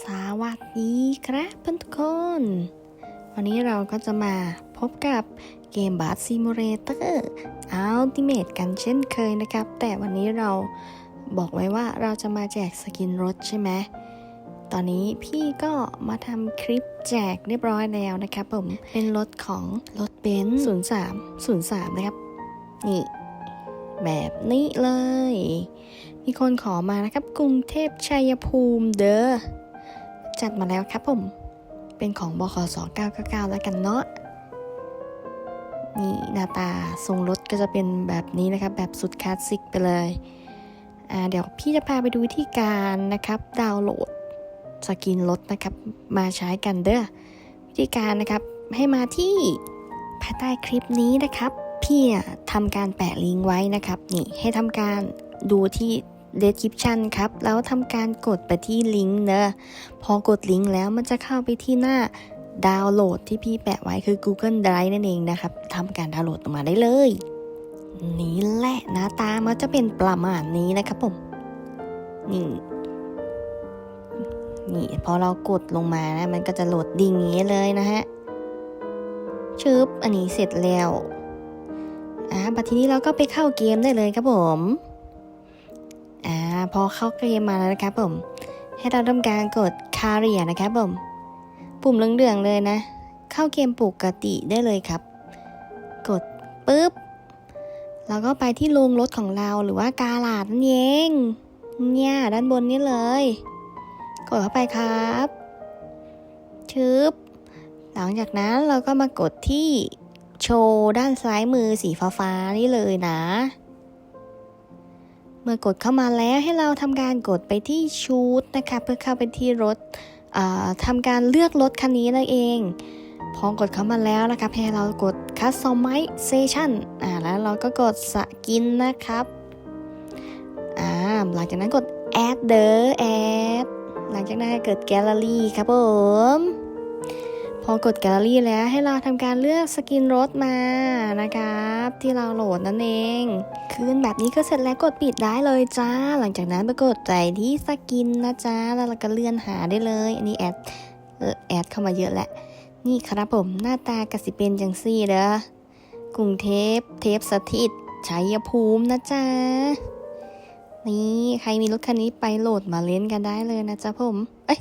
สวัสดีครับเพื่อนทุกคน วันนี้เราก็จะมาพบกับเกมบาร์ซิมูเรเตอร์อัลติเมทกันเช่นเคยนะครับ แต่วันนี้เราบอกไว้ว่าเราจะมาแจกสกินรถใช่ไหม ตอนนี้พี่ก็มาทำคลิปแจกเรียบร้อยแล้วนะครับผม เป็นรถของรถเบนซ์03 03 นะครับ นี่แบบนี้เลย มีคนขอมานะครับ กรุงเทพชัยภูมิเด้อ จัดมาแล้วครับผม เป็นของบขส999 แล้วกันเนาะนี่หน้าตาทรงรถก็จะเป็นแบบนี้นะครับ แบบสุดคลาสสิกไปเลยเดี๋ยวพี่จะพาไปดูวิธีการนะครับ ดาวน์โหลดสกินรถนะครับ มาใช้กันเด้อวิธีการนะครับให้มาที่ภายใต้คลิปนี้นะครับ พี่ทำการแปะลิงก์ไว้นะครับ นี่ให้ทำการดูที่ description ครับ แล้วทำการกดไปที่ลิงก์เนอะพอกดลิงก์แล้วมันจะเข้าไปที่หน้าดาวน์โหลดที่พี่แปะไว้คือ Google Drive นั่นเองนะครับทำการดาวน์โหลดออกมาได้เลย นี่แหละหน้าตามันจะเป็นประมาณนี้นะครับผม นี่นี่พอเรากดลงมานะ มันก็จะโหลดดิ่งนี้เลยนะฮะชึบอันนี้เสร็จแล้วอ่าบัดทีนี้เราก็ไปเข้าเกมได้เลยครับผม พอเข้าเกมมาแล้วนะครับผม ให้เราทำการกดคาเรียนะครับผม ปุ่มเหลืองๆเลยนะ เข้าเกมปกติได้เลยครับ กดปุ๊บ แล้วก็ไปที่โรงรถของเราหรือว่ากาลาดนั่นเอง เนี่ยด้านบนนี้เลย กดเข้าไปครับชึบหลังจากนั้นเราก็มากดที่โชว์ด้านซ้ายมือสีฟ้าๆนี่เลยนะ เมื่อกดเข้ามาแล้วให้เราทำการกดไปที่ชูดนะคะเพื่อเข้าไปที่รถทำการเลือกรถคันนี้นั่นเอง พอกดเข้ามาแล้วนะครับให้เรากด customization อ่าแล้วเราก็กดสกินนะครับอ่าหลังจากนั้นกด add เด้อ add หลังจากนั้นเกิด gallery ครับผม พอกดแกลเลอรี่แล้วให้เราทำการเลือกสกินรถมานะครับ ที่เราโหลดนั่นเอง คืนแบบนี้ก็เสร็จแล้วกดปิดได้เลยจ้า หลังจากนั้นไปกดใจที่สกินนะจ้าแล้วเราก็เลื่อนหาได้เลย อันนี้แอดแอดเข้ามาเยอะแหละ นี่ครับผมหน้าตากสิเป็นจังซี่เด้อกรุงเทพเทพสถิตชัยภูมินะจ๊ะ นี่ใครมีรถคันนี้ไปโหลดมาเล่นกันได้เลยนะจ๊ะผม เอ้ย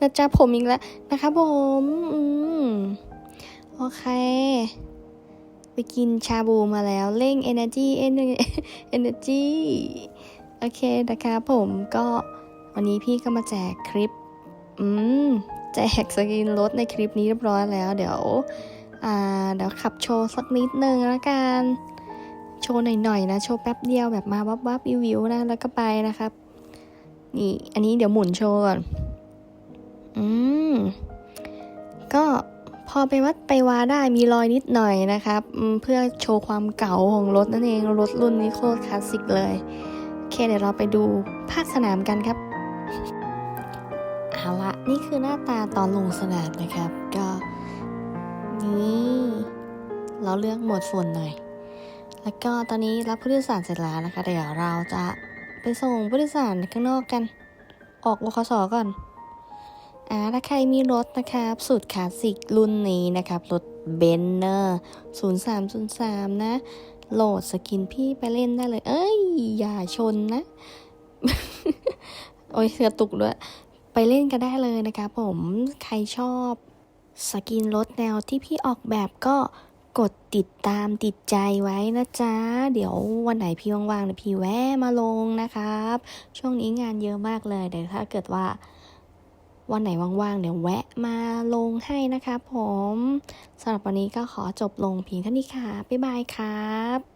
นะจ๊ะผมอีกแล้วนะคะผมอืมโอเค ไปกินชาบูมาแล้วเร่ง energy energy โอเคนะคะผมก็วันนี้พี่ก็มาแจกคลิป อืม แจกสกินรถในคลิปนี้เรียบร้อยแล้ว เดี๋ยว อ่า เดี๋ยวขับโชว์สักนิดนึงละกัน โชว์หน่อยๆนะ โชว์แป๊บเดียวแบบมาวับวับวิวๆนะแล้วก็ไปนะครับ นี่ อันนี้เดี๋ยวหมุนโชว์ก่อน อืม ก็พอไปวัดไปวาได้มีรอยนิดหน่อยนะครับ เพื่อโชว์ความเก่าของรถนั่นเอง รถรุ่นนี้โคตรคลาสสิกเลยโอเคเดี๋ยวเราไปดูภาคสนามกันครับเอาละนี่คือหน้าตาตอนลงสนามนะครับ ก็นี่เราเลือกโหมดฝนหน่อย แล้วก็ตอนนี้รับผู้โดยสารเสร็จแล้วนะคะ เดี๋ยวเราจะไปส่งผู้โดยสารข้างนอกกัน ออกบคสก่อนอ่าถ้าใครมีรถนะครับ สูตรคลาสสิกรุ่นนี้นะครับ รถเบนเนอร์0303 นะ โหลดสกินพี่ไปเล่นได้เลย เอ้ย อย่าชนนะ โอ้ยกระตุกด้วย ไปเล่นกันได้เลยนะครับผม ใครชอบสกินรถแนวที่พี่ออกแบบก็ กดติดตามติดใจไว้นะจ๊ะ เดี๋ยววันไหนพี่ว่างๆเดี๋ยวพี่แวะมาลงนะครับ ช่วงนี้งานเยอะมากเลยเดี๋ยวถ้าเกิดว่า วันไหนว่างๆเดี๋ยวแวะมาลงให้นะครับผมสำหรับวันนี้ก็ขอจบลงเพียงเท่านี้ค่ะ บ๊ายบายครับ